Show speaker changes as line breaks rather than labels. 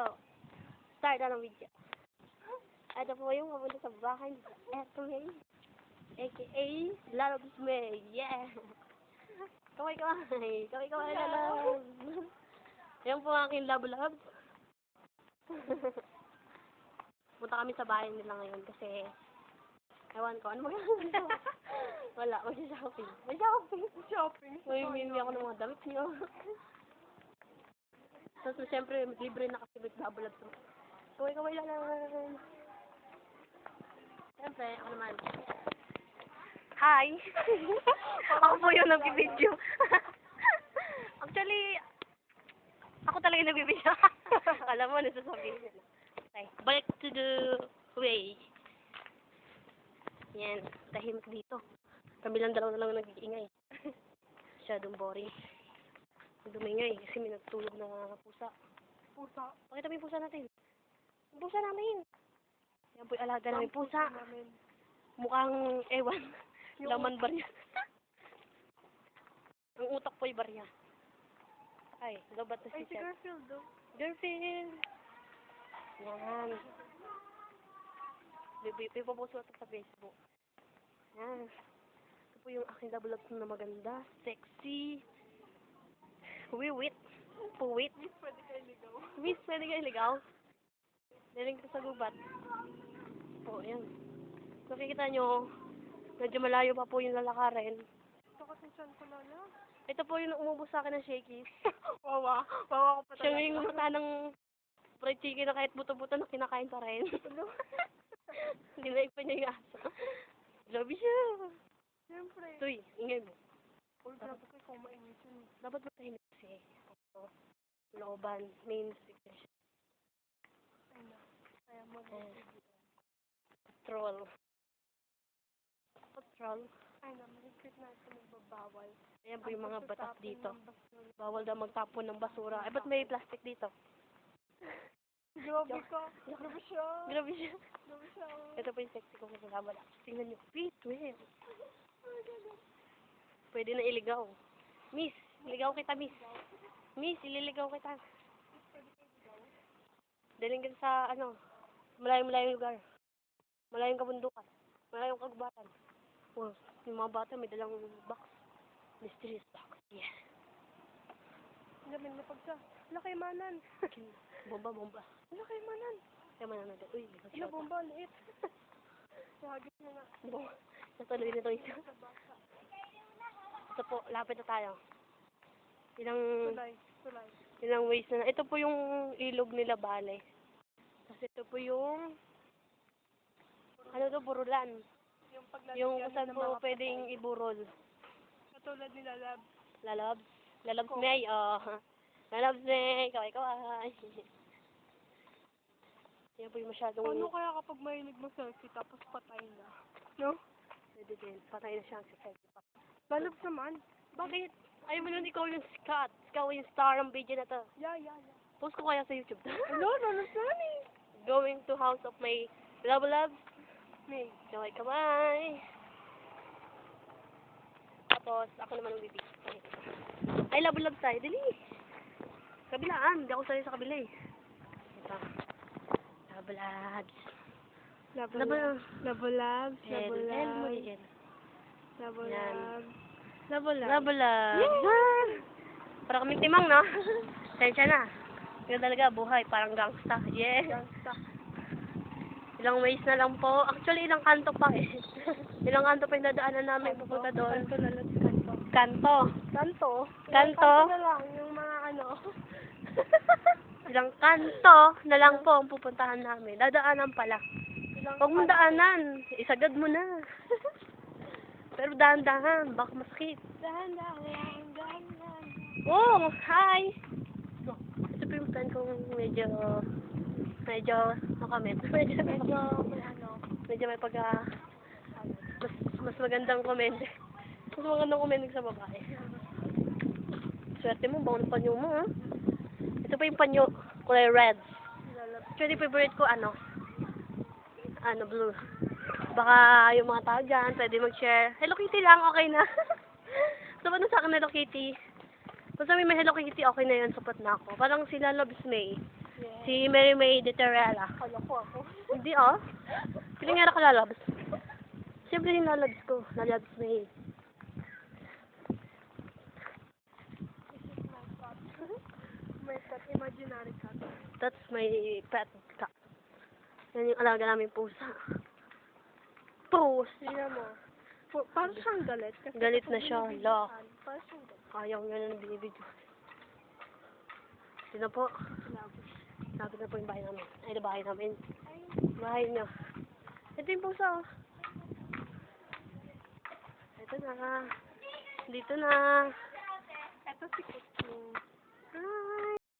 video. Start na ng video. Ito po yung mapunta sa bahay ni May. AKA Lalabs May. Yeah! Kaway kaway. Kaway kaway lalabs. Yan po ang aking love love. Punta kami sa bahay nila ngayon kasi ewan ko, ano magagawa? Wala, mag-shopping. Mag-shopping.
Shopping.
May mimi ako ng mga damit niyo. Tapos siyempre, libre na kasi with double up. Kaway-kaway lang naman. Siyempre, ako naman. Hi! ako po yung nagbibideo. Actually, ako talaga yung nagbibideo. Alam mo, nasasabihin nila. Okay, back to the way. Yan, tahimik dito. Kami lang dalawa na lang nag-iingay. Masyadong boring. Dumingay kasi may nagtulog na mga pusa.
Pusa.
Pakita mo yung pusa natin. Yung pusa namin. Yan po yung alaga namin pusa. Mukhang ewan. Laman barya. Ang utak po ay barya. Ay, lobat na
Ay,
si
si
Seth.
Garfield, oh.
Girlfriend! Yan. Ipopost ko ito sa Facebook. Yan. Ito po yung aking up na maganda. Sexy. Wiwit. Puwit.
Miss, pwede kayo ligaw.
Miss, pwede kayo ligaw? Daling ko sa gubat. Po, yan. Nakikita nyo, medyo malayo pa po yung lalakarin.
Ito kasi chan ko na.
Ito po yung umubos sa akin ng shakies.
Wawa. Wawa ko pa
Siya yung umata ng fried chicken na kahit buto-buto na kinakain pa rin. Hindi na ipa niya yung aso. Love you siya.
Siyempre.
Tuy, ingay mo.
Uy, grabe ko kung mainit yun.
Dapat matahimik kasi. Ito, looban, main situation.
Ay na. Kaya mag
Patrol. Patrol.
Ay na, malipit na ito nagbabawal.
Ayan po yung mga batas dito. Bawal daw magtapon ng basura. Eh, ba't may plastic dito?
Grabe ka. Grabe siya.
Grabe siya.
Grabe siya.
Ito po yung sexy kong kasama na. Tingnan niyo. Wait, wait. Pwede na iligaw. Miss, iligaw kita, miss. Miss, ililigaw kita. Daling kita sa, ano, malayong-malayong lugar. Malayong kabundukan. Malayong kagubatan. Oh, yung mga bata may dalang box. Mysterious box. Yeah.
Gamin na pagsa. Laki manan.
bomba, bomba.
Laki manan.
Kaya mananood. Uy,
Ano
nag-shot.
bomba, liit. Sahagit mo nga.
Bomba. Natuloy na ito isa. Ito po, lapit na tayo. Ilang,
Tulay. Tulay.
ilang ways na. Ito po yung ilog nila Bale. Tapos ito po yung, ano to, burulan.
Yung paglalagyan
Yung saan
ng
po
mga
pwedeng
patay.
iburol.
Katulad nila lab.
Lalabs. Lalabs
Ko.
May, oh. Lalabs May, kaway kaway. Yan po yung masyadong,
Ano kaya kapag mahilig mo selfie tapos patay na? No?
pwede din. Patay na siya ang selfie.
Lalabs naman.
Bakit? Ayaw mo nun ikaw yung Scott. Ikaw yung star ng video na to.
Yeah, yeah, yeah.
Post ko kaya sa YouTube.
Ano? Lalabs naman eh.
Going to house of my love loves.
May.
Kaway kaway. Tapos, ako naman ang bibig. Ay, love love tayo. Dali. Kabilaan. Hindi ako sanay sa kabila eh. Ito. Love
labs. Labo labs. Labo
L. L mo
labs.
Yan.
labs. Labo labs.
Love loves. Ah! Para kaming timang, no? Tensya na. Yung talaga, buhay. Parang gangsta. Yeah.
Gangsta.
Ilang ways na lang po. Actually, ilang kanto pa eh. ilang kanto pa yung dadaanan namin pupunta doon.
Kanto lalabs kanto.
Kanto.
Kanto?
Kanto?
Kanto na lang. Yung mga ano.
Ilang kanto na lang po ang pupuntahan namin. Dadaanan pala. Huwag mong daanan. Isagad mo na. Pero dahan-dahan. Baka masakit.
Dahan, dahan, dahan, dahan, dahan.
Oh, hi! Ito po yung friend kong medyo, medyo, makamit. Medyo,
Medyo may ano.
medyo may pagka, mas, mas magandang comment. Mas magandang comment sa babae. Swerte mo, bango ng panyo mo, ha? Ito pa yung panyo, kulay red. Actually, favorite ko, ano, ano, blue. Baka yung mga tao dyan, pwede mag-share. Hello Kitty lang, okay na. Sapat na sa akin Hello Kitty. Basta may may Hello Kitty, okay na yun, sapat na ako. Parang sila Loves May.
Yes.
Si Mary May de Terrella.
Kala ko ako.
Hindi. Pili nga ka lalabas. Siyempre yung lalabas ko. Lalabas May.
May pet, imaginary cat.
That's my pet cat. Yan yung alaga namin pusa. Pus!
Tingnan mo. Po- Parang siyang galit. Kasi
Galit na siya, la.
Parang siyang galit.
Ayaw nga na binibidyo. Ito na po. Lapit na po yung bahay namin. Ay, na bahay namin. Bahay niya. Ito yung pusa. Ito na. Dito na.
Ito si Kuto.